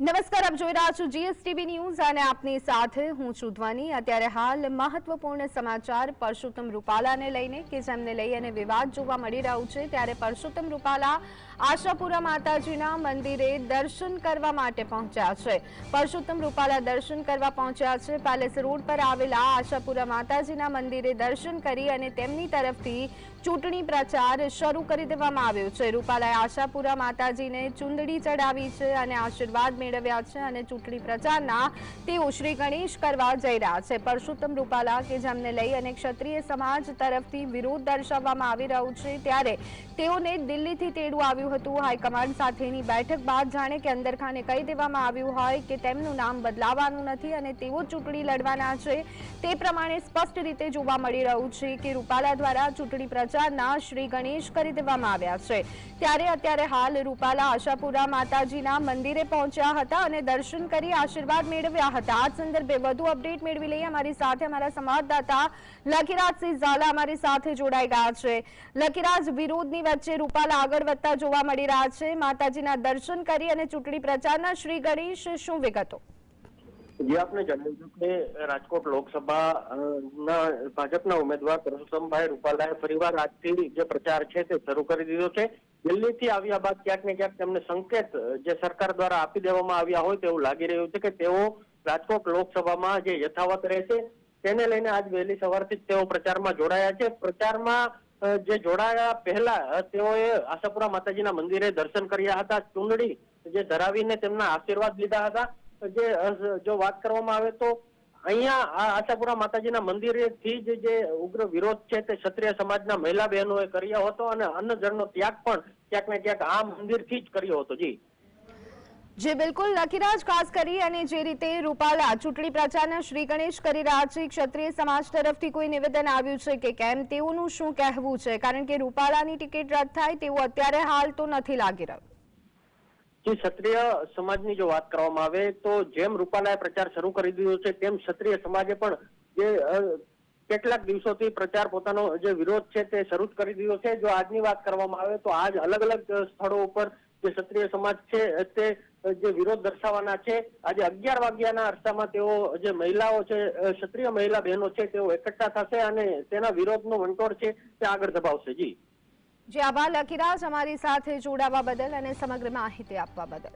નમસ્કાર, આપ જોઈ રહ્યા છો જીએસટીવી ન્યૂઝ અને આપની સાથે હું છું ધ્વની. અત્યારે હાલ મહત્વપૂર્ણ સમાચાર પરસોત્તમ રૂપાલાને લઈને કે જેમને લઈ અને વિવાદ જોવા મળી રહ્યું છે ત્યારે પરસોત્તમ રૂપાલા આશાપુરા માતાજીના મંદિરે દર્શન કરવા માટે પહોંચ્યા છે. પરસોત્તમ રૂપાલા દર્શન કરવા પહોંચ્યા છે. પેલેસ રોડ પર આવેલા આશાપુરા માતાજીના મંદિરે દર્શન કરી અને તેમની તરફથી ચૂંટણી પ્રચાર શરૂ કરી દેવામાં આવ્યો છે. રૂપાલાએ આશાપુરા માતાજીને ચુંદડી ચડાવી છે અને આશીર્વાદ મેળવ્યા છે અને ચૂંટણી પ્રચારના તેઓ શ્રી ગણેશ કરવા જઈ રહ્યા છે. પરસોત્તમ રૂપાલા કે જેમને લઈ અને ક્ષત્રિય સમાજ તરફથી વિરોધ દર્શાવવામાં આવી રહ્યો છે ત્યારે તેઓને દિલ્હીથી તેડું આવ્યું હતું. હાઈકમાન્ડ સાથેની બેઠક બાદ જાણે કે અંદરખાને કહી દેવામાં આવ્યું હોય કે તેમનું નામ બદલાવાનું નથી અને તેઓ ચૂંટણી લડવાના છે. તે પ્રમાણે સ્પષ્ટ રીતે જોવા મળી રહ્યું છે કે રૂપાલા દ્વારા ચૂંટણી પ્રચારના શ્રી ગણેશ કરી દેવામાં આવ્યા છે. ત્યારે અત્યારે હાલ રૂપાલા આશાપુરા માતાજીના મંદિરે પહોંચ્યા હતા અને દર્શન કરી આશીર્વાદ મેળવ્યા હતા. આ સંદર્ભે વધુ અપડેટ મેળવી લઈએ અમારી સાથે અમારા સંવાદદાતા લખીરાજસિંહ ઝાલા અમારી સાથે જોડાઈ ગયા છે. લખીરાજ, વિરોધની વચ્ચે રૂપાલા આગળ વધતા જોવા મળી રહ્યા છે. માતાજીના દર્શન કરી અને ચૂંટણી પ્રચારના શ્રી ગણેશ, શું વિગતો? જે આપને જણાવ્યું કે રાજકોટ લોકસભા ના ભાજપના ઉમેદવાર પરસોત્તમભાઈ રૂપાલાએ ફરીવાર આજથી જે પ્રચાર છે તે શરૂ કરી દીધો છે. દિલ્હીથી આવ્યા બાદ ક્યાંક ને ક્યાંક તેમને સંકેત જે સરકાર દ્વારા આપી દેવામાં આવ્યા હોય તેવું લાગી રહ્યું છે કે તેઓ રાજકોટ લોકસભામાં જે યથાવત રહેશે તેને લઈને આજ વહેલી સવારથી જ તેઓ પ્રચારમાં જોડાયા છે. પ્રચારમાં જે જોડાયા પહેલા તેઓએ આશાપુરા માતાજીના મંદિરે દર્શન કર્યા હતા. ચૂંદડી જે ધરાવીને તેમના આશીર્વાદ લીધા હતા. જે જો વાત કરવામાં આવે તો અહીંયા આ આશાપુરા માતાજીના મંદિરેથી જ જે ઉગ્ર વિરોધ છે તે ક્ષત્રિય સમાજના મહિલા બહેનોએ કર્યો હતો અને અન્ન જળનો ત્યાગ પણ ક્યાંક ને ક્યાંક આ મંદિરથી જ કર્યો હતો, જી. જે બિલકુલ લખીરાજ ખાસ કરી અને જે રીતે રૂપાલા ચૂંટણી પ્રચારના શ્રી ગણેશ કરી રહ્યા છે ક્ષત્રિય સમાજ તરફથી કોઈ નિવેદન આવ્યું છે કે કેમ, તેઓનું શું કહેવું છે? કારણ કે રૂપાલાની ટિકિટ રદ થાય તેવું અત્યારે હાલ તો નથી લાગી રહ્યું. જે ક્ષત્રિય સમાજની જો વાત કરવામાં આવે, તો જેમ રૂપાલાએ પ્રચાર શરૂ કરી દીધો છે, તેમ ક્ષત્રિય સમાજે પણ જે કેટલાક દિવસોથી પ્રચાર પોતાનો જે વિરોધ છે તે શરૂ કરી દીધો છે. જો આજની વાત કરવામાં આવે, તો આજ અલગ અલગ સ્થળો ઉપર જે ક્ષત્રિય સમાજ છે, તે જે વિરોધ દર્શાવવાના છે. આજે અગિયાર વાગ્યાના અરસામાં તેઓ જે મહિલાઓ છે ક્ષત્રિય મહિલા બહેનો છે, તેઓ એકઠા થશે અને તેના વિરોધનો વંટોળ છે, તે આગળ દબાવશે. જી. જે આભાર. લકીરાજ અમારી સાથે જોડાવા બદલ અને સમગ્ર માહિતી આપવા બદલ.